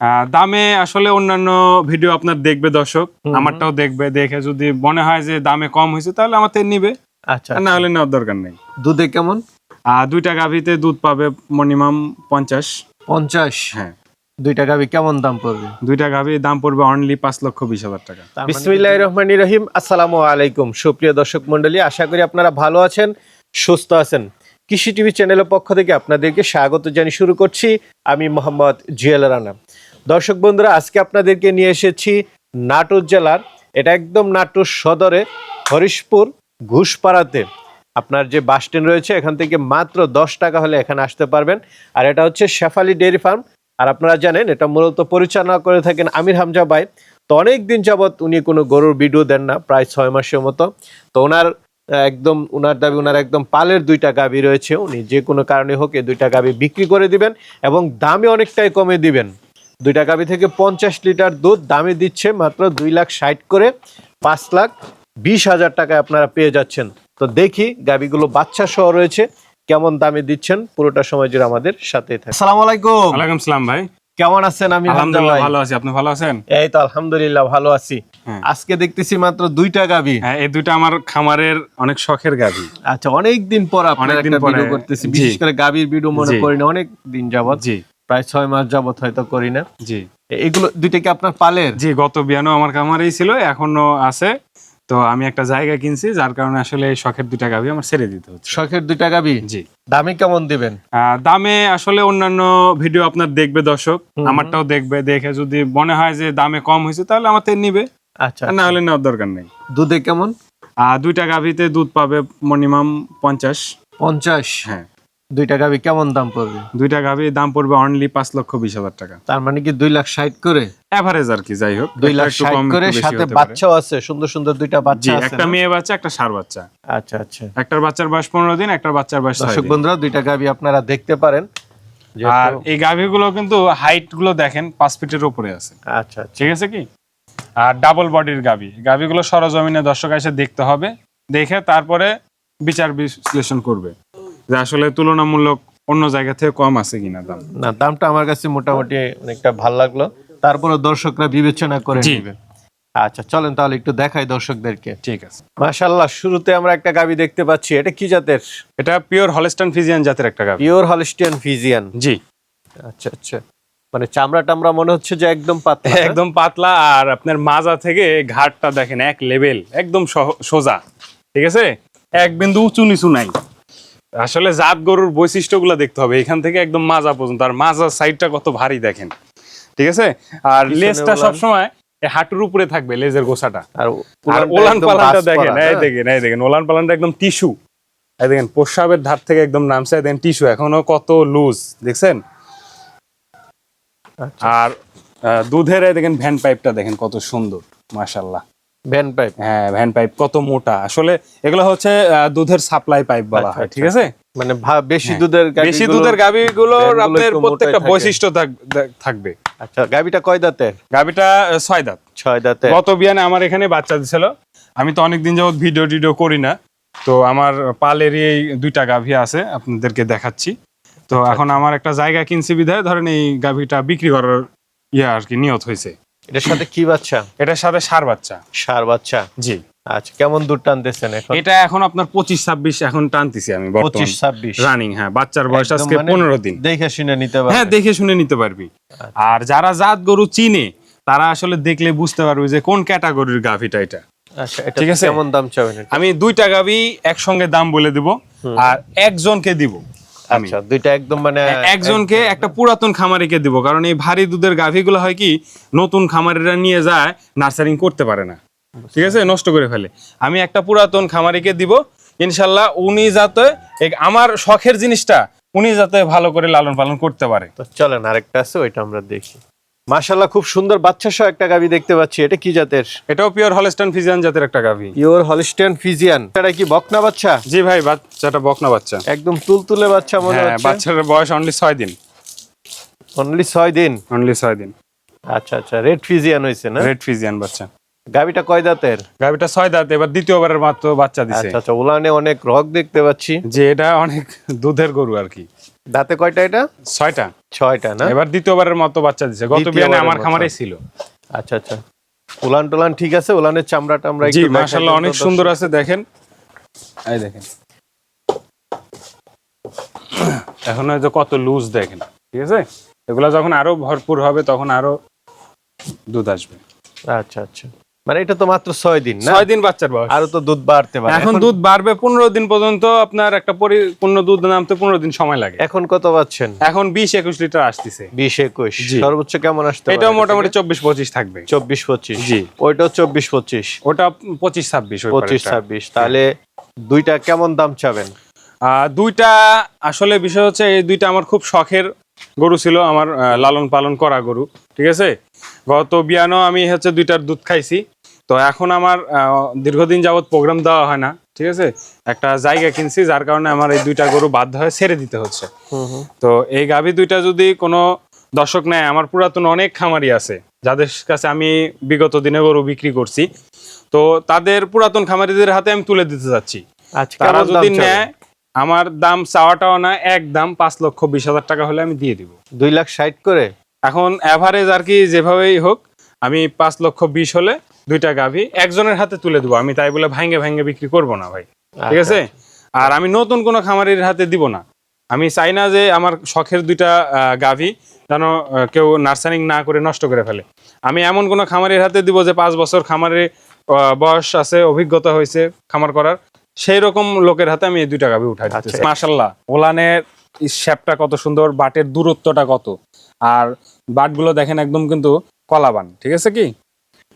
আহ, দামে আসলে অন্যান্য ভিডিও আপনার দেখবে দর্শক আমারটাও দেখবে দেখে যদি মনে হয় যে দামে কম হয়েছে তাহলে আমার থেকে নিবে। আচ্ছা না হলে নেওয়ার দরকার নেই। দুধে কেমন? আর দুইটা গাভিতে দুধ পাবে মিনিমাম পঞ্চাশ। পঞ্চাশ? হ্যাঁ। দুইটা গাবি কেমন দাম পড়বে? দুইটা গাভির দাম পড়বে অনলি পাঁচ লক্ষ বিশ হাজার টাকা। বিসমিল্লাহ রহমান রহিম আসসালামু আলাইকুম। সুপ্রিয় দর্শক মন্ডলী আশা করি আপনারা ভালো আছেন সুস্থ আছেন। কৃষি টিভি চ্যানেলের পক্ষ থেকে আপনাদেরকে স্বাগত জানিয়ে শুরু করছি। আমি মোহাম্মদ জিয়াল রানা। দর্শক বন্ধুরা, আজকে আপনাদেরকে নিয়ে এসেছি নাটোর জেলার, এটা একদম নাটোর সদরে, হরিশপুর ঘুষপাড়াতে। আপনার যে বাস স্ট্যান্ড রয়েছে, এখান থেকে মাত্র দশ টাকা হলে এখানে আসতে পারবেন। আর এটা হচ্ছে শেফালি ডেয়ারি ফার্ম। আর আপনারা জানেন, এটা মূলত পরিচালনা করে থাকেন আমির হামজা ভাই। তো অনেক দিন যাবৎ উনি কোনো গরুর ভিডিও দেন না, প্রায় ছয় মাসের মতো। তো ওনার, একদম উনার দাবি ওনার একদম পালের দুইটা গাবি রয়েছে। উনি যে কোনো কারণে হোক এই দুইটা গাবি বিক্রি করে দিবেন এবং দামে অনেকটাই কমে দিবেন। দুইটা গাবি থেকে পঞ্চাশ লিটার দুধ দামে দিচ্ছে মাত্র দুই লাখ ষাট করে। পাঁচ লাখ বিশ হাজার টাকায় আপনারা পেয়ে যাচ্ছেন। তো দেখি গাবিগুলো বাচ্চা সহ রয়েছে কেমন দামে দিচ্ছেন পুরোটা সময় জুড়ে আমাদের সাথে থাকে আসসালামু আলাইকুম। ওয়ালাইকুম সালাম ভাই। কেমন আছেন আমি আলহামদুলিল্লাহ ভালো আছি আপনি ভালো আছেন? এই তো আলহামদুলিল্লাহ ভালো আছি। হ্যাঁ। আজকে দেখতেছি মাত্র দুইটা গাবি হ্যাঁ এই দুইটা আমার খামারের অনেক শখের গাভি। আচ্ছা অনেক দিন পর আপনার অনেকদিন একটা ভিডিও করতেছি। বিশেষ করে গাবির ভিডিও মনে। করি না অনেক দিন যাবত জি। প্রায় ছয় মাস যাবত হয়তো করি না। জি। এগুলো দুইটা কি আপনার পালের? জি গত বিয়ানো আমার খামারেই ছিল এখনও আছে। তো আমি একটা জায়গা কিনছি যার কারণে আসলে শখের দুইটা গাভি আমার ছেড়ে দিতে হচ্ছে। শখের দুইটা গাবি জি। দামে কেমন দিবেন? দামে আসলে অন্যান্য ভিডিও আপনার দেখবে দর্শক আমারটাও দেখবে দেখে যদি মনে হয় যে দামে কম হয়েছে তাহলে আমার থেকে নিবে। আচ্ছা না হলে নেওয়ার দরকার নেই। দুধে কেমন? আর দুইটা গাভিতে দুধ পাবে মিনিমাম পঞ্চাশ। পঞ্চাশ? হ্যাঁ। দুইটা গাবি কেমন দাম পড়বে? দুইটা গাভির দাম পড়বে অনলি পাঁচ লক্ষ বিশ হাজার টাকা। তার মানে কি দুই লাখ ষাট করে? এভারেজ আর কি যাই হোক। দুই লাখ ষাট করে সাথে বাচ্চাও আছে সুন্দর সুন্দর দুইটা বাচ্চা আছে একটা মেয়ে বাচ্চা একটা সার বাচ্চা। আচ্ছা আচ্ছা। একটার বাচ্চার বয়স পনেরো দিন একটার বাচ্চার বয়স দর্শক বন্ধুরা দুইটা গাবি আপনারা দেখতে পারেন। আর এই গাভিগুলো কিন্তু হাইটগুলো দেখেন পাঁচ ফিটের উপরে আছে। আচ্ছা আচ্ছা। ঠিক আছে কি? আর ডাবল বডির গাভি গাভিগুলো সরজমিনে দর্শক এসে দেখতে হবে দেখে তারপরে বিচার বিশ্লেষণ করবে। যে আসলে তুলনামূলক অন্য জায়গা থেকে কম আছে কিনা দাম। না দামটা আমার কাছে মোটামুটি অনেকটা ভালো লাগল। তারপরে দর্শকরা বিবেচনা করে নেবে। আচ্ছা চলেন তাহলে একটু দেখাই দর্শকদেরকে। ঠিক আছে। মাশাল্লাহ শুরুতে আমরা একটা গাবি দেখতে পাচ্ছি। এটা কি জাতের? এটা পিওর হলস্টান ফিজিয়ান জাতের একটা গাভি পিওর হলিস্টিয়ান ফিজিয়ান জি। আচ্ছা আচ্ছা। মানে চামড়া টামড়া মনে হচ্ছে যে একদম পাতলা। একদম পাতলা আর আপনার মাজা থেকে ঘাটটা দেখেন এক লেভেল একদম সোজা। ঠিক আছে? এক বিন্দু উঁচু নিচু নাই। আসলে জাত গরুর বৈশিষ্ট্যগুলো দেখতে হবে। এখান থেকে একদম মাজা পর্যন্ত। আর মাজা সাইডটা কত ভারী দেখেন। ঠিক আছে? আর লেজটা। সবসময় হাঁটুর উপরে থাকবে লেজের গোছাটা। আর ওলান পালানটা দেখেন এই? দেখেন এই দেখেন ওলান পালানটা একদম টিস্যু এই দেখেন প্রস্রাবের ধার থেকে একদম নামছে দেখেন টিস্যু এখনও কত লুজ দেখছেন? আচ্ছা। আর দুধের এই দেখেন ভ্যান পাইপটা দেখেন কত সুন্দর মাশাল্লাহ ভ্যান পাইপ? হ্যাঁ ভ্যান পাইপ কত মোটা? আসলে এগুলো হচ্ছে দুধের সাপ্লাই পাইপ বলা আচ্ছা, হয় আচ্ছা। ঠিক আছে? মানে বেশি হ্যাঁ। দুধের বেশি দুধের গাভিগুলোর আপনার প্রত্যেকটা বৈশিষ্ট্য থাক- থাকবে। আচ্ছা গাবিটা কয় দাঁতের? গাভিটা ছয় দাঁত। ছয় দাঁতের। গত বিয়ানে আমার এখানে বাচ্চা দিছিল। আমি তো অনেকদিন যাবত ভিডিও টিডিও করি না। তো আমার পালের এই দুইটা গাভী আছে আপনাদেরকে দেখাচ্ছি। তো আচ্ছা, এখন আমার একটা জায়গা কিনছি বিধায় ধরেন এই গাভীটা বিক্রি করার ইয়ে আর কি নিয়ত হয়েছে এটার সাথে কি বাচ্চা? এটার সাথে সার বাচ্চা। সার বাচ্চা? জি। আচ্ছা কেমন দুধ টানতেছেন এখন? এটা এখন আপনার পঁচিশ ছাব্বিশ এখন টানতেছি আমি পঁচিশ ছাব্বিশ। রানিং হ্যাঁ বাচ্চার বয়স আজকে মানে পনেরো দিন। দেখে শুনে নিতে হ্যাঁ দেখে শুনে নিতে পারবি। আচ্ছা। আর যারা জাত গরু চিনে তারা আসলে দেখলে বুঝতে পারবে যে কোন ক্যাটাগরির গাভিটা এটা। আচ্ছা ঠিক আছে? কেমন দাম চাবেন আমি দুইটা গাভি একসঙ্গে দাম বলে দিব আর একজনকে দিব। আচ্ছা দুইটা একদম মানে একজনকে একটা পুরাতন খামারিকে দিব কারণ এই ভারী দুধের গাভীগুলো হয় কি নতুন খামারিরা নিয়ে যায় নার্সারিং করতে পারে না। ঠিক আছে? নষ্ট করে ফেলে। আমি একটা পুরাতন খামারিকে দিব ইনশাল্লাহ উনি যাতে আমার শখের জিনিসটা উনি যাতে ভালো করে লালন পালন করতে পারে। তো চলেন আরেকটা আছে ওইটা আমরা দেখি। মাশাল্লাহ খুব সুন্দর বাচ্চা সহ একটা গাবি দেখতে পাচ্ছি। এটা কি জাতের? এটাও পিওর হলস্টান ফিজিয়ান জাতের একটা গাভি। পিওর হলিস্টিয়ান ফিজিয়ান এটা কি বকনা বাচ্চা? জি ভাই বাচ্চাটা বকনা বাচ্চা। একদম তুলতুলে বাচ্চা মনে হ্যাঁ হচ্ছে। বাচ্চার বয়স অনলি ছয় দিন। অনলি ছয় দিন? অনলি ছয় দিন। আচ্ছা আচ্ছা রেড ফিজিয়ান হয়েছে না? রেড ফিজিয়ান বাচ্চা। গাবিটা কয় দাঁতের? গাভিটা ছয় দাঁত এবার দ্বিতীয়বারের মাত্র বাচ্চা দিছে। আচ্ছা আচ্ছা উলানে অনেক রক দেখতে পাচ্ছি। যে এটা অনেক দুধের গরু আর কি। দাঁতে কয়টা এটা? ছয়টা। ছয়টা না? এবার দ্বিতীয়বারের মতো বাচ্চা দিছে। গত বিয়ানে আমার মতো। খামারে ছিল। আচ্ছা আচ্ছা। উলান টুলান ঠিক আছে? উলানের চামড়া টামড়া জি একটু মাশাআল্লাহ অনেক সুন্দর আছে দেখেন। এই দেখেন। এখন হয়তো কত লুজ দেখেন ঠিক আছে? এগুলা যখন আরও ভরপুর হবে তখন আরও দুধ আসবে। আচ্ছা আচ্ছা। মানে এটা তো মাত্র ছয় দিন না? ছয় দিন বাচ্চার বয়স। আরও তো দুধ বাড়তে পারে। এখন দুধ বাড়বে পনেরো দিন পর্যন্ত আপনার একটা পরিপূর্ণ দুধ নামতে পনেরো দিন সময় লাগে। এখন কত পাচ্ছেন? এখন বিশ একুশ লিটার আসতেছে। বিশ একুশ। সর্বোচ্চ কেমন আসতে এটাও মোটামুটি চব্বিশ পঁচিশ থাকবে। চব্বিশ পঁচিশ। জি। ওইটাও চব্বিশ পঁচিশ। ওটা পঁচিশ ছাব্বিশ পঁচিশ ছাব্বিশ। তাহলে দুইটা কেমন দাম চাবেন? আহ, দুইটা আসলে বিষয় হচ্ছে এই দুইটা আমার খুব শখের গরু ছিল আমার লালন পালন করা গরু ঠিক আছে? গত বিয়ানো আমি হচ্ছে দুইটার দুধ খাইছি। তো এখন আমার দীর্ঘদিন যাবত প্রোগ্রাম দেওয়া হয় না ঠিক আছে? একটা জায়গা কিনছি যার কারণে আমার এই দুইটা গরু বাধ্য হয়ে ছেড়ে দিতে হচ্ছে। তো এই গাভী দুইটা যদি কোনো দর্শক নেয় আমার পুরাতন অনেক খামারি আছে যাদের কাছে আমি বিগত দিনে গরু বিক্রি করছি। তো তাদের পুরাতন খামারিদের হাতে আমি তুলে দিতে যাচ্ছি। আচ্ছা তারা যদি নেয় আমার দাম চাওয়াটাও না এক দাম পাঁচ লক্ষ বিশ হাজার টাকা হলে আমি দিয়ে দিব। দুই লাখ ষাট করে? এখন অ্যাভারেজ আর কি যেভাবেই হোক আমি পাঁচ লক্ষ বিশ হলে দুইটা গাভী একজনের হাতে তুলে দেবো। আমি তাই বলে ভাঙ্গে ভাঙ্গে বিক্রি করব না ভাই। ঠিক আচ্ছা, আছে আর আমি নতুন কোনো খামারির হাতে দিব না। আমি চাই না যে আমার শখের দুইটা গাভী যেন কেউ নার্সারিং না করে নষ্ট করে ফেলে। আমি এমন কোনো খামারির হাতে দিব যে পাঁচ বছর খামারে বয়স আছে অভিজ্ঞতা হয়েছে খামার করার সেই রকম লোকের হাতে আমি এই দুইটা গাভী উঠাই আচ্ছা। ওলানের শ্যাপটা কত সুন্দর বাটের দূরত্বটা কত। আর বাটগুলো দেখেন একদম কিন্তু কলাবান ঠিক আছে কি?